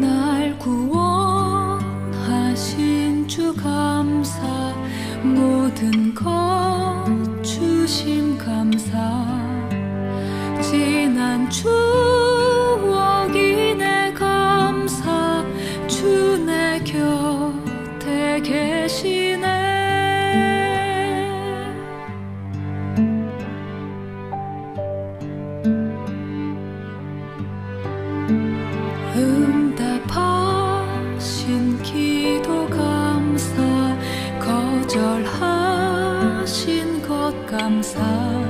날 구원하신 주 감사 모든 것 주심 감사. 지난 추억이 내 감사 주 내 곁에 계시네. 음 기도 감사 거절하신 것 감사.